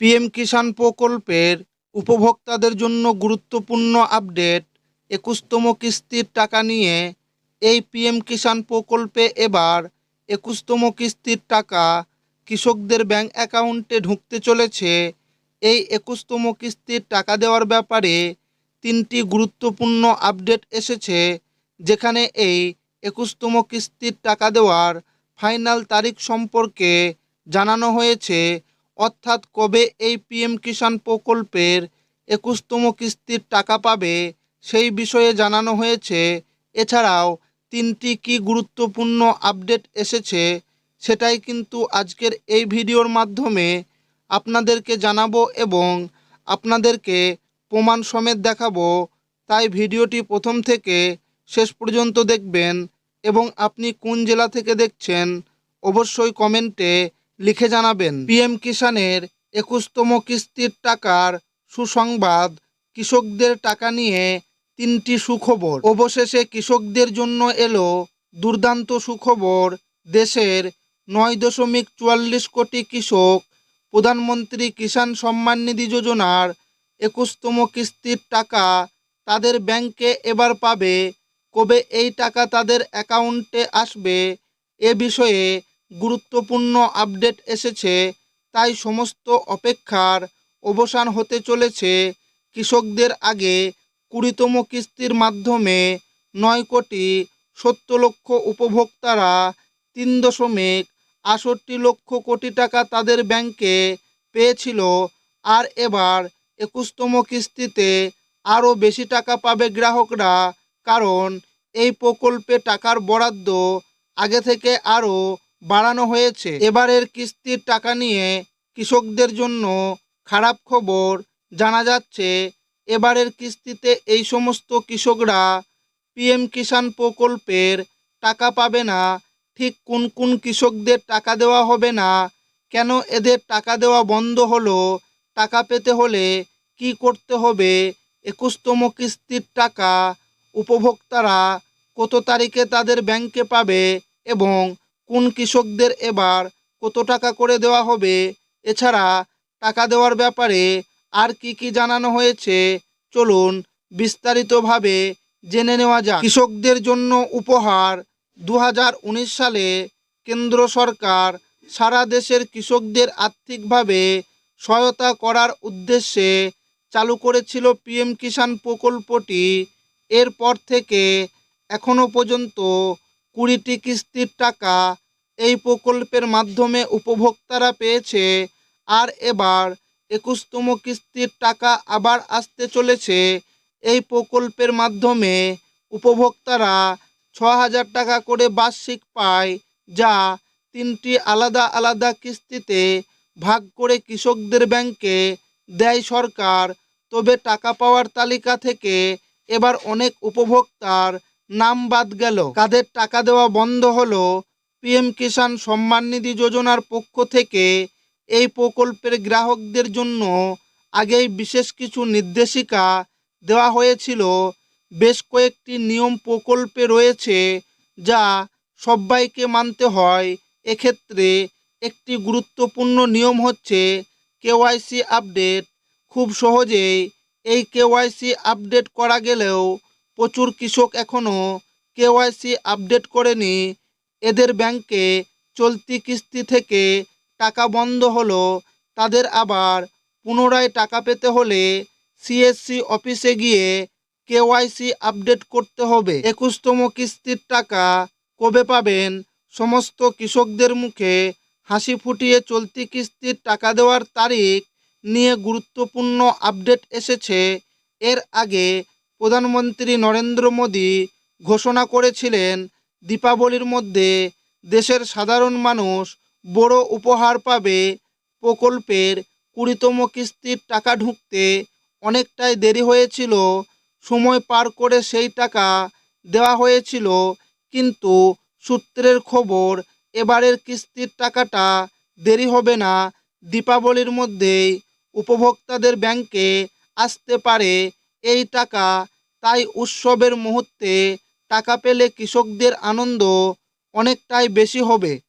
PM কিষাণ প্রকল্পের উপভোক্তাদের জন্য গুরুত্বপূর্ণ আপডেট, একুশতম কিস্তির টাকা নিয়ে এই পিএম কিষাণ প্রকল্পে এবার একুশতম কিস্তির টাকা কৃষকদের ব্যাংক অ্যাকাউন্টে ঢুকতে চলেছে। এই একুশতম কিস্তির টাকা দেওয়ার ব্যাপারে তিনটি গুরুত্বপূর্ণ আপডেট এসেছে, যেখানে এই একুশতম কিস্তির টাকা দেওয়ার ফাইনাল তারিখ সম্পর্কে জানানো হয়েছে। অর্থাৎ কবে এই পিএম কিষাণ প্রকল্পের একুশতম কিস্তির টাকা পাবে সেই বিষয়ে জানানো হয়েছে। এছাড়াও তিনটি কি গুরুত্বপূর্ণ আপডেট এসেছে সেটাই কিন্তু আজকের এই ভিডিওর মাধ্যমে আপনাদেরকে জানাব এবং আপনাদেরকে প্রমাণ সমেত দেখাবো। তাই ভিডিওটি প্রথম থেকে শেষ পর্যন্ত দেখবেন এবং আপনি কোন জেলা থেকে দেখছেন অবশ্যই কমেন্টে লিখে জানাবেন, পিএম কিষানের একুশতম কিস্তির টাকার সুসংবাদ, কৃষকদের টাকা নিয়ে তিনটি সুখবর। অবশেষে কৃষকদের জন্য এলো দুর্দান্ত সুখবর। দেশের নয় দশমিক চুয়াল্লিশ কোটি কৃষক প্রধানমন্ত্রী কিষাণ সম্মান নিধি যোজনার একুশতম কিস্তির টাকা তাদের ব্যাংকে এবার পাবে। কবে এই টাকা তাদের অ্যাকাউন্টে আসবে এ বিষয়ে গুরুত্বপূর্ণ আপডেট এসেছে, তাই সমস্ত অপেক্ষার অবসান হতে চলেছে কৃষকদের আগে কুড়িতম কিস্তির মাধ্যমে নয় কোটি সত্তর লক্ষ উপভোক্তারা তিন দশমিক আষট্টি লক্ষ কোটি টাকা তাদের ব্যাংকে পেয়েছিল আর এবার একুশতম কিস্তিতে আরও বেশি টাকা পাবে গ্রাহকরা, কারণ এই প্রকল্পে টাকার বরাদ্দ আগে থেকে আরও বাড়ানো হয়েছে। এবারের কিস্তির টাকা নিয়ে কৃষকদের জন্য খারাপ খবর জানা যাচ্ছে। এবারের কিস্তিতে এই সমস্ত কৃষকরা পিএম কিষাণ প্রকল্পের টাকা পাবে না। ঠিক কোন কোন কৃষকদের টাকা দেওয়া হবে না? কেন এদের টাকা দেওয়া বন্ধ হলো? টাকা পেতে হলে কি করতে হবে? একুশতম কিস্তির টাকা উপভোক্তারা কত তারিখে তাদের ব্যাংকে পাবে এবং কোন কৃষকদের এবার কত টাকা করে দেওয়া হবে? এছাড়া টাকা দেওয়ার ব্যাপারে আর কি কি জানানো হয়েছে? চলুন বিস্তারিতভাবে জেনে নেওয়া যাক। কৃষকদের জন্য উপহার দু হাজার উনিশ সালে কেন্দ্র সরকার সারা দেশের কৃষকদের আর্থিকভাবে সহায়তা করার উদ্দেশ্যে চালু করেছিল পিএম কিষাণ প্রকল্পটি। এরপর থেকে এখনও পর্যন্ত কুড়িটি কিস্তির টাকা এই প্রকল্পের মাধ্যমে উপভোক্তারা পেয়েছে আর এবার একুশতম কিস্তির টাকা আবার আসতে চলেছে। এই প্রকল্পের মাধ্যমে উপভোক্তারা ছ হাজার টাকা করে বার্ষিক পায়, যা তিনটি আলাদা আলাদা কিস্তিতে ভাগ করে কৃষকদের ব্যাংকে দেয় সরকার। তবে টাকা পাওয়ার তালিকা থেকে এবার অনেক উপভোক্তার নাম বাদ গেল। কাদের টাকা দেওয়া বন্ধ হলো, পিএম কিষাণ সম্মান নিধি যোজনার পক্ষ থেকে এই প্রকল্পের গ্রাহকদের জন্য আগেই বিশেষ কিছু নির্দেশিকা দেওয়া হয়েছিল। বেশ কয়েকটি নিয়ম প্রকল্পে রয়েছে যা সবাইকে মানতে হয়। এক্ষেত্রে একটি গুরুত্বপূর্ণ নিয়ম হচ্ছে কেওয়াইসি আপডেট। খুব সহজেই এই কেওয়াইসি আপডেট করা গেলেও প্রচুর কৃষক এখনও কেওয়াইসি আপডেট করেনি। এদের ব্যাংকে চলতি কিস্তি থেকে টাকা বন্ধ হলো। তাদের আবার পুনরায় টাকা পেতে হলে সিএসসি অফিসে গিয়ে কেওয়াইসি আপডেট করতে হবে। একুশতম কিস্তির টাকা কবে পাবেন? সমস্ত কৃষকদের মুখে হাসি ফুটিয়ে চলতি কিস্তির টাকা দেওয়ার তারিখ নিয়ে গুরুত্বপূর্ণ আপডেট এসেছে। এর আগে প্রধানমন্ত্রী নরেন্দ্র মোদী ঘোষণা করেছিলেন, দীপাবলির মধ্যে দেশের সাধারণ মানুষ বড় উপহার পাবে প্রকল্পের কুড়িতম কিস্তির টাকা ঢুকতে অনেকটাই দেরি হয়েছিল, সময় পার করে সেই টাকা দেওয়া হয়েছিল, কিন্তু সূত্রের খবর এবারের কিস্তির টাকাটা দেরি হবে না, দীপাবলির মধ্যেই উপভোক্তাদের ব্যাংকে আসতে পারে এই টাকা তাই উৎসবের মুহূর্তে টাকা পেলে কৃষকদের আনন্দ অনেকটাই বেশি হবে।